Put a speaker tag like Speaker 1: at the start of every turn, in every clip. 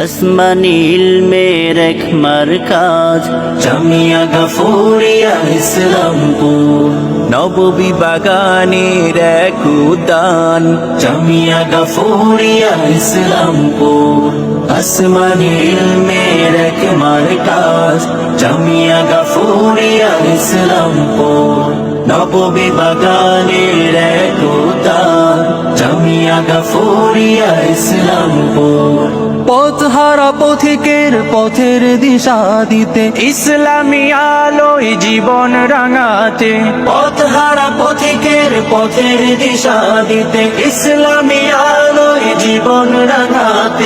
Speaker 1: আসমানিল মের এক মার্কাজ
Speaker 2: জামিয়া গাফুরিয়া ইসলামপুর
Speaker 3: নববী বাগানের এক উদান
Speaker 2: জামিয়া গাফুরিয়া ইসলামপুর আসমানিল মের এক মার্কাজ জামিয়া গাফুরিয়া ইসলামপুর নববী বাগানের এক জামিয়া হারা ইসলামপুর
Speaker 3: পথিকের পথের দিশা দিতে। ইসলামী আলোয় জীবন রাঙাতে।
Speaker 2: পথ হারা পথিকের পথের দিশা দিতে। ইসলামী আলোয় জীবন রাঙাতে।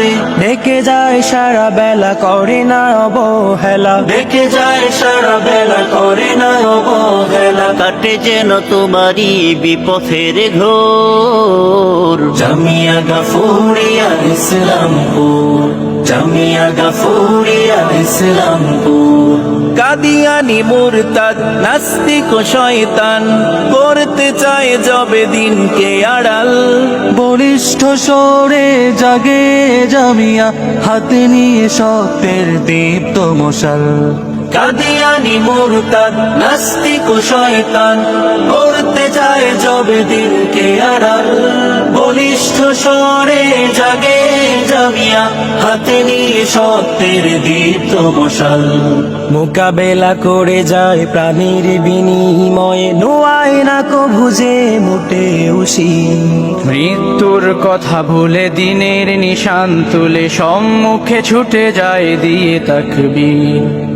Speaker 3: ডেকে যায় সারা বেলা করে না অবহেলা।
Speaker 2: দেখে যায় সারা বেলা করে না অবহেলা।
Speaker 1: কাটে যেন তোমারই বিপথের ঘোর।
Speaker 2: জামিয়া গাফুরিয়া ইসলামপুর। জামিয়া গাফুরিয়া ইসলামপুর।
Speaker 3: কাদিয়ানি মুরতাদ নাস্তিক ও শয়তান করতে চায় যবে দিনকে আড়াল। বলিষ্ঠ সরে জাগে জামিয়া হাতে নিয়ে সত্যের দীপ্ত মশাল।
Speaker 2: কাদিয়ানি মুরতাদ নাস্তিক ও শয়তান করতে চায় যবে দিনকে আড়াল। বলিষ্ঠ স্বরে জাগে জামিয়া হাতে নিয়ে সত্যের দীপ্ত মশাল
Speaker 3: মোকাবেলা করে যায় প্রাণীর বিনিময়ে নোয়ায় না কো ভুজে মোটে উশি। মৃত্যুর কথা ভুলে দিনের নিশান তুলে সম্মুখে ছুটে যায় দিয়ে তাকবি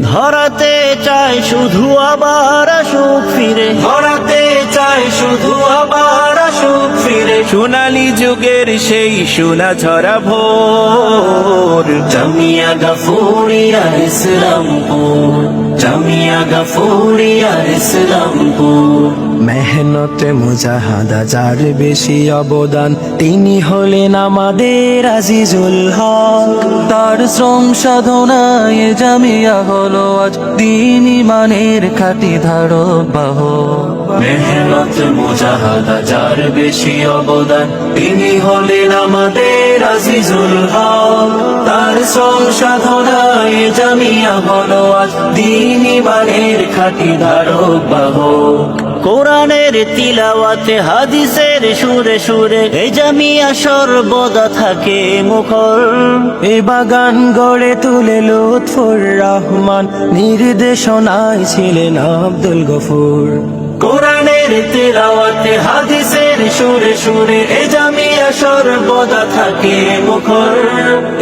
Speaker 1: ধরাতে চায় শুধু আবার সুখ ফিরে।
Speaker 2: ধরাতে চায় শুধু আবার
Speaker 3: সোনালি যুগের সেই সোনা ঝরা ভোর।
Speaker 2: জামিয়া গাফুরিয়া ইসলামপুর। জামিয়া গাফুরিয়া ইসলামপুর।
Speaker 3: মেহনতে মুজাহাদা যার বেশি অবদান তিনি হলেন আমাদের আজিজুল হক। তার শ্রম সাধনায় জামিয়া হলো আজ দিন ইমানের খাটি ধারক বাহ
Speaker 2: মেহনত মুজাহাদা যার বেশি অবদান। তিনি হলেন আমাদের আজিজুল হক। তার সংসাধনায় জামিয়া হলো আজ দিন ইমানের খাটি ধারক, বাহক।
Speaker 1: কোরআনের তিলাওয়াতে, হাদিসের সুরে সুরে এই জামিয়া সর্বদা থাকে মুখর।
Speaker 3: এ বাগান গড়ে তুলে লুৎফুর রহমান। নির্দেশনায় ছিলেন আব্দুল গফুর।
Speaker 2: কোরআনের তেলাওয়াতে হাদিসের সুরে সুরে এ জামিয়া সর্বদা থাকে মুখর।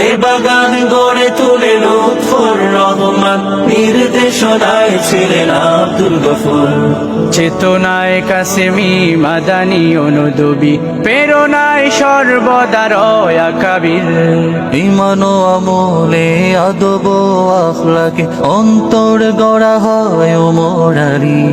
Speaker 2: এ বাগান গড়ে তুলে লুৎফুর রহমান নির্দেশনায় ছিলেন আব্দুল গফুর।
Speaker 3: চেতনায় কাসেমি মাদানি অনুদবি প্রেরণায় সর্বদা রয়া কাবির ইমান ও আমলে আদব আখলাকে অন্তর গড়া হয় ও মোরারি।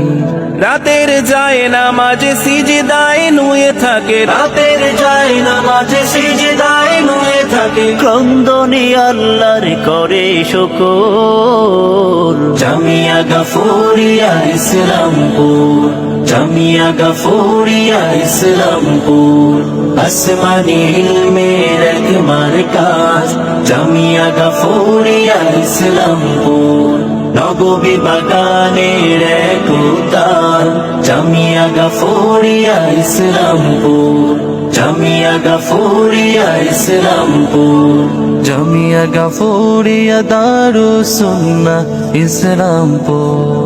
Speaker 3: রাতের যায় নামাজে সিজদায় নুয়ে থাকে।
Speaker 2: রাতের যায় নামাজে সিজদায় নুয়ে থাকে।
Speaker 1: ক্রন্দনে আল্লাহর করে শকর।
Speaker 2: জামিয়া গাফুরিয়া ইসলামপুর জামিয়া গাফুরিয়া ইসলামপুর। আসমানি ইলমের এক মার্কাজ জামিয়া গাফুরিয়া ইসলামপুর। নববী বাগানের এক উদ্যান, জামিয়া গাফুরিয়া ইসলামপুর, জামিয়া গাফুরিয়া ইসলামপুর,
Speaker 3: জামিয়া গাফুরিয়া দারু সুন্না ইসলামপুর।